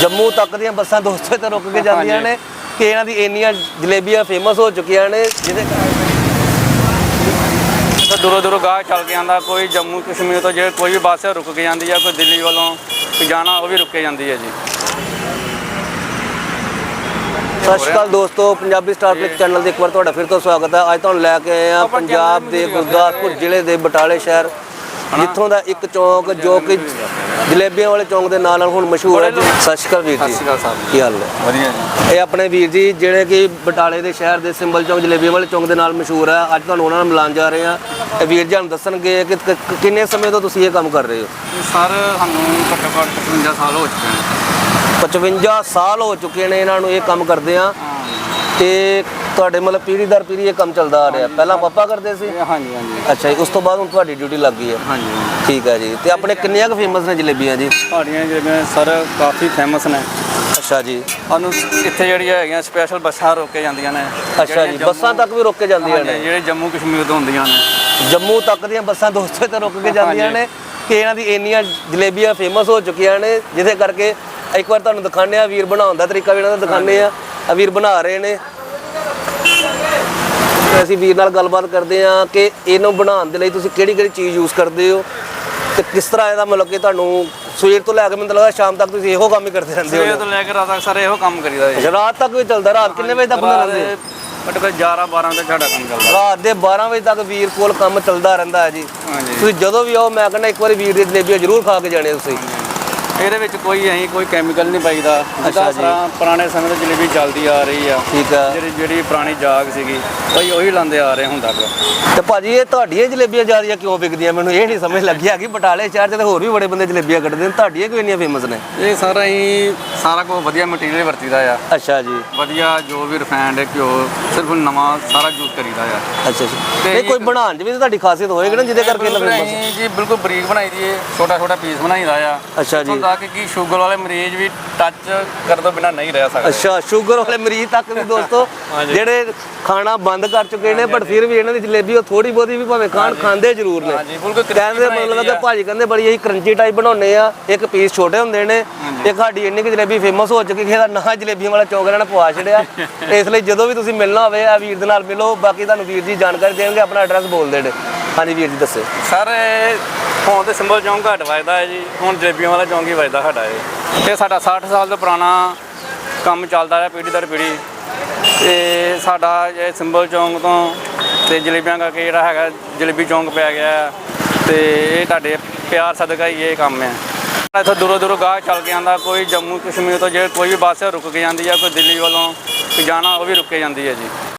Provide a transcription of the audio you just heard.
ਜੰਮੂ ਤੱਕ ਦੀਆਂ ਬੱਸਾਂ ਦੋਸਤੋ ਤੇ ਰੁਕ ਕੇ ਜਾਂਦੀਆਂ। ਨੇ ਕਿ ਇਹਨਾਂ ਦੀ ਇੰਨੀਆਂ ਜਲੇਬੀਆਂ ਫੇਮਸ ਹੋ ਚੁੱਕੀਆਂ ਨੇ ਜਿਹਦੇ ਤਾਂ ਦੂਰੋਂ ਦੂਰੋਂ ਗਾਹ ਚੱਲ ਕੇ ਆਂਦਾ ਕੋਈ ਜੰਮੂ ਕਸ਼ਮੀਰ ਤੋਂ ਜੇ ਕੋਈ ਵੀ ਬੱਸ ਰੁਕ ਕੇ ਜਾਂਦੀ ਆ ਕੋਈ ਦਿੱਲੀ ਵੱਲੋਂ ਕੋਈ ਜਾਣਾ ਉਹ ਵੀ ਰੁਕ ਕੇ ਜਾਂਦੀ ਹੈ ਜੀ। ਸਤਿ ਸ਼੍ਰੀ ਅਕਾਲ ਦੋਸਤੋ ਪੰਜਾਬੀ ਸਟਾਰ ਕਲਿੱਕ ਚੈਨਲ ਦੇ ਇੱਕ ਵਾਰ ਤੁਹਾਡਾ ਫਿਰ ਤੋਂ ਸਵਾਗਤ ਹੈ। ਅੱਜ ਤੁਹਾਨੂੰ ਲੈ ਕੇ ਆਏ ਹਾਂ ਪੰਜਾਬ ਦੇ ਗੁਰਦਾਸਪੁਰ ਜ਼ਿਲ੍ਹੇ ਦੇ ਬਟਾਲੇ ਸ਼ਹਿਰ ਜਿੱਥੋਂ ਦਾ ਇੱਕ ਚੌਂਕ ਜੋ ਕਿ ਜਲੇਬੀਆਂ ਵਾਲੇ ਚੌਂਕ ਦੇ ਨਾਂ ਨਾਲ ਹੁਣ ਮਸ਼ਹੂਰ ਹੈ ਜੀ। ਸਤਿ ਸ਼੍ਰੀ ਅਕਾਲ ਵੀਰ ਜੀ। ਸਾਹਿਬ। ਕੀ ਹਾਲ ਹੈ ਵਧੀਆ ਜੀ। ਇਹ ਆਪਣੇ ਵੀਰ ਜੀ ਜਿਹੜੇ ਕਿ ਬਟਾਲੇ ਦੇ ਸ਼ਹਿਰ ਦੇ ਸਿੰਬਲ ਚੌਂਕ ਜਲੇਬੀਆਂ ਵਾਲੇ ਚੌਂਕ ਦੇ ਨਾਲ ਮਸ਼ਹੂਰ ਹੈ। ਅੱਜ ਤੁਹਾਨੂੰ ਉਹਨਾਂ ਨਾਲ ਮਿਲਾਉਣ ਜਾ ਰਹੇ ਹਾਂ। ਇਹ ਵੀਰ ਜੀ ਸਾਨੂੰ ਦੱਸਣਗੇ ਕ- ਕਿੰਨੇ ਸਮੇਂ ਤੋਂ ਤੁਸੀਂ ਇਹ ਕੰਮ ਕਰ ਰਹੇ ਹੋ? ਸਰ ਸਾਨੂੰ ਘੱਟੋ ਘੱਟ 55 ਸਾਲ ਹੋ ਚੁੱਕੇ ਨੇ। 55 ਸਾਲ ਹੋ ਚੁੱਕੇ ਨੇ ਇਹਨਾਂ ਨੂੰ ਇਹ ਕੰਮ ਕਰਦੇ ਆ ਤੇ ਤੁਹਾਡੇ ਮਤਲਬ ਪੀੜ੍ਹੀ ਦਰ ਪੀੜ੍ਹੀ ਇਹ ਕੰਮ ਚੱਲਦਾ ਆ ਰਿਹਾ। ਪਹਿਲਾਂ ਪਾਪਾ ਕਰਦੇ ਸੀ? ਹਾਂਜੀ ਹਾਂਜੀ। ਅੱਛਾ ਜੀ ਉਸ ਤੋਂ ਬਾਅਦ ਹੁਣ ਤੁਹਾਡੀ ਡਿਊਟੀ ਲੱਗ ਗਈ ਹੈ। ਹਾਂਜੀ ਠੀਕ ਹੈ ਜੀ। ਤੇ ਆਪਣੇ ਕਿੰਨੀਆਂ ਕੁ ਫੇਮਸ ਨੇ ਜਲੇਬੀਆਂ ਜੀ? ਸਾਡੀਆਂ ਜਿਹੜੀਆਂ ਸਰ ਕਾਫੀ ਫੇਮਸ ਨੇ। ਅੱਛਾ ਜੀ। ਸਾਨੂੰ ਇੱਥੇ ਜਿਹੜੀਆਂ ਹੈਗੀਆਂ ਸਪੈਸ਼ਲ ਬੱਸਾਂ ਰੋਕ ਕੇ ਜਾਂਦੀਆਂ ਨੇ। ਅੱਛਾ ਜੀ ਬੱਸਾਂ ਤੱਕ ਵੀ ਰੁਕ ਕੇ ਜਾਂਦੀਆਂ ਨੇ? ਜਿਹੜੇ ਜੰਮੂ ਕਸ਼ਮੀਰ ਤੋਂ ਹੁੰਦੀਆਂ ਨੇ। ਜੰਮੂ ਤੱਕ ਦੀਆਂ ਬੱਸਾਂ ਦੋਸਤੋ ਤੇ ਰੁਕ ਕੇ ਜਾਂਦੀਆਂ। ਨੇ। ਕਿ ਇਹਨਾਂ ਦੀ ਇੰਨੀਆਂ ਜਲੇਬੀਆਂ ਫੇਮਸ ਹੋ ਚੁੱਕੀਆਂ ਨੇ ਜਿਹਦੇ ਕਰਕੇ ਇੱਕ ਵਾਰ ਤੁਹਾਨੂੰ ਦਿਖਾਣੇ ਆ ਵੀਰ ਬਣਾਉਣ ਦਾ ਤਰੀਕਾ ਵੀ ਇਹਨਾਂ ਦਾ ਦਿਖਾਣੇ ਆ ਆ ਵੀਰ ਬਣਾ ਰਹੇ ਨੇ। ਤੇ ਅਸੀਂ ਵੀਰ ਨਾਲ ਗੱਲਬਾਤ ਕਰਦੇ ਆ ਕਿ ਇਹਨੂੰ ਬਣਾਉਣ ਦੇ ਲਈ ਤੁਸੀਂ ਕਿਹੜੀ ਕਿਹੜੀ ਚੀਜ਼ ਯੂਜ਼ ਕਰਦੇ ਹੋ ਤੇ ਕਿਸ ਤਰ੍ਹਾਂ ਇਹਦਾ ਮਤਲਬ ਕਿ ਤੁਹਾਨੂੰ ਸਵੇਰ ਤੋਂ ਲੈ ਕੇ ਮੈਨੂੰ ਲੱਗਦਾ ਸ਼ਾਮ ਤੱਕ ਤੁਸੀਂ ਇਹੋ ਕੰਮ ਹੀ ਕਰਦੇ ਰਹਿੰਦੇ ਸਵੇਰ ਹੋ ਤੋਂ ਲੈ ਕੇ ਰਾਤ ਤੱਕ ਸਾਰੇ ਇਹੋ ਕੰਮ ਕਰੀਦਾ ਜੀ। ਰਾਤ ਤੱਕ ਵੀ ਚੱਲਦਾ ਰਾਤ ਕਿੰਨੇ ਵਜੇ ਤੱਕ ਬੰਦਾ ਰਹਿੰਦੇ? ਘੱਟੋ ਘੱਟ 11 12 ਤੱਕ ਸਾਡਾ ਕੰਮ ਚੱਲਦਾ। ਰਾਤ ਦੇ 12 ਵਜੇ ਤੱਕ ਵੀਰ ਕੋਲ ਕੰਮ ਚੱਲਦਾ ਰਹਿੰਦਾ ਹੈ ਜੀ। ਤੁਸੀਂ ਜਦੋਂ ਵੀ ਆਓ ਮੈਂ ਕਹਿੰਦਾ ਇੱਕ ਵਾਰੀ ਵੀਰ ਦੀ ਜਲੇਬੀਆਂ ਜ਼ਰੂਰ ਖਾ ਕੇ ਜਾਣੇ ਤੁਸੀਂ। ਇਹਦੇ ਵਿੱਚ ਕੋਈ ਅਸੀਂ ਕੋਈ ਕੈਮੀਕਲ ਨਹੀਂ ਪਾਈਦਾ ਅੱਛਾ ਜੀ। ਪੁਰਾਣੇ ਸਮੇਂ ਤੋਂ ਜਲੇਬੀ ਚੱਲਦੀ ਆ ਰਹੀ ਆ। ਠੀਕ ਆ। ਜਿਹੜੀ ਜਿਹੜੀ ਪੁਰਾਣੀ ਜਾਗ ਸੀਗੀ ਭਾਈ ਉਹੀ ਲਾਉਂਦੇ ਆ ਰਹੇ ਹੁਣ ਤੱਕ। ਤੇ ਭਾਜੀ ਇਹ ਤੁਹਾਡੀਆਂ ਜਲੇਬੀਆਂ ਜ਼ਿਆਦੀਆਂ ਕਿਉਂ ਵਿਕਦੀਆਂ? ਮੈਨੂੰ ਇਹ ਨਹੀਂ ਸਮਝ ਲੱਗੀ ਆ ਕਿ ਬਟਾਲੇ ਸ਼ਹਿਰ 'ਚ ਤਾਂ ਹੋਰ ਵੀ ਬੜੇ ਬੰਦੇ ਜਲੇਬੀਆਂ ਕੱਢਦੇ ਨੇ। ਤੁਹਾਡੀਆਂ ਕਿਉਂ ਇੰਨੀਆਂ ਫੇਮਸ ਨੇ? ਇਹ ਸਾਰਾ ਹੀ ਸਾਰਾ ਕੁਝ ਵਧੀਆ ਮਟੀਰੀਅਲ ਵਰਤੀਦਾ ਆ। ਅੱਛਾ ਜੀ। ਵਧੀਆ ਜੋ ਵੀ ਰਿਫਾਈਨਡ ਘਿਓ ਸਿਰਫ ਨਵਾਂ ਸਾਰਾ ਯੂਜ਼ ਕਰੀਦਾ ਆ। ਅੱਛਾ ਜੀ। ਤੇ ਨਹੀਂ ਕੋਈ ਬਣਾਉਣ 'ਚ ਵੀ ਤੁਹਾਡੀ ਖਾਸੀਅਤ ਹੋਏਗੀ ਨਾ ਜਿਹਦੇ ਕਰਕੇ ਇਹਨਾਂ ਫੇਮਸ ਜੀ ਬਿਲਕੁਲ ਬਰੀਕ ਬਣਾਈ ਦੀ ਏ ਛੋਟਾ ਛੋਟਾ ਪੀਸ ਬਣਾਈਦਾ ਆ। ਅੱਛਾ ਜੀ। ਤੱਕ ਕਿ ਸ਼ੂਗਰ ਵਾਲੇ ਮਰੀਜ਼ ਵੀ ਟੱਚ ਕਰ ਤੋਂ ਬਿਨਾ ਨਹੀਂ ਰਹਿ ਸਕਦੇ। ਅੱਛਾ ਸ਼ੂਗਰ ਵਾਲੇ ਮਰੀਜ਼ ਤੱਕ ਵੀ ਦੋਸਤੋ। ਜਿਹੜੇ ਖਾਣਾ ਬੰਦ ਕਰ ਚੁੱਕੇ ਨੇ ਪਰ ਫਿਰ ਵੀ ਇਹਨਾਂ ਦੀ ਜਲੇਬੀ ਉਹ ਥੋੜੀ ਬਹੁਤੀ ਵੀ ਭਾਵੇਂ ਖਾਣ ਖਾਂਦੇ ਜ਼ਰੂਰ ਨੇ। ਕਹਿੰਦੇ ਮਤਲਬ ਕਿ। ਭਾਜੀ ਕਹਿੰਦੇ ਬੜੀ ਅਸੀਂ ਕਰੰਚੀ ਟਾਈਪ ਬਣਾਉਨੇ ਆ ਇੱਕ ਪੀਸ ਛੋਟੇ ਹੁੰਦੇ ਨੇ ਇੱਕ ਸਾਡੀ ਇੰਨੀ ਕਿ ਜਲੇਬੀ ਫੇਮਸ ਹੋ ਚੁੱਕੀ ਕਿ ਇਹਦਾ ਨਾਂ ਜਲੇਬੀਆਂ ਵਾਲਾ ਚੌਂਕ ਇਹਨਾਂ ਨੇ ਪਵਾ ਛੜਿਆ ਇਸ ਲਈ ਜਦੋਂ ਵੀ ਤੁਸੀਂ ਮਿਲਣਾ ਹੋਵੇ ਆ ਵੀਰ ਦੇ ਨਾਲ ਮਿਲੋ ਬਾਕੀ ਤੁਹਾਨੂੰ ਵੀਰ ਜੀ ਜਾਣਕਾਰੀ ਦੇਣਗੇ ਆਪਣਾ ਐਡਰੈਸ ਬੋਲ ਦੇਣ ਹਾਂਜੀ ਵੀਰ ਜੀ ਦੱਸੋ। ਸਰ ਹੁਣ ਤੇ ਸਿੰਬਲ ਚੌਂਕ ਘੱਟ ਵੱਜਦਾ ਹੈ ਜੀ। ਹੁਣ ਜਲੇਬੀਆਂ ਵਾਲਾ ਚੌਂਕ ਹੀ ਵੱਜਦਾ ਸਾਡਾ ਇਹ। ਇਹ ਸਾਡਾ 60 ਸਾਲ ਤੋਂ ਪੁਰਾਣਾ ਕੰਮ ਚੱਲਦਾ ਰਿਹਾ ਪੀੜ੍ਹੀ ਦਰ ਪੀੜ੍ਹੀ ਤੇ ਸਾਡਾ ਇਹ ਸਿੰਬਲ ਚੌਂਕ ਤੋਂ ਤੇ ਜਲੇਬੀਆਂ ਕਰਕੇ ਜਿਹੜਾ ਹੈਗਾ, ਜਲੇਬੀ ਚੌਂਕ ਪੈ ਗਿਆ ਹੈ। ਤੇ ਇਹ ਤੁਹਾਡੇ ਪਿਆਰ ਸਦਕਾ ਹੀ ਇਹ ਕੰਮ ਹੈ। ਇੱਥੋਂ ਦੂਰੋਂ ਦੂਰੋਂ ਗਾਹ ਚੱਲ ਕੇ ਆਂਦਾ ਕੋਈ ਜੰਮੂ ਕਸ਼ਮੀਰ ਤੋਂ ਜੇ ਕੋਈ ਵੀ ਬੱਸ ਰੁਕ ਕੇ ਜਾਂਦੀ ਆ, ਕੋਈ ਦਿੱਲੀ ਵੱਲੋਂ ਕੋਈ ਜਾਣਾ, ਉਹ ਵੀ ਰੁਕ ਕੇ ਜਾਂਦੀ ਹੈ ਜੀ।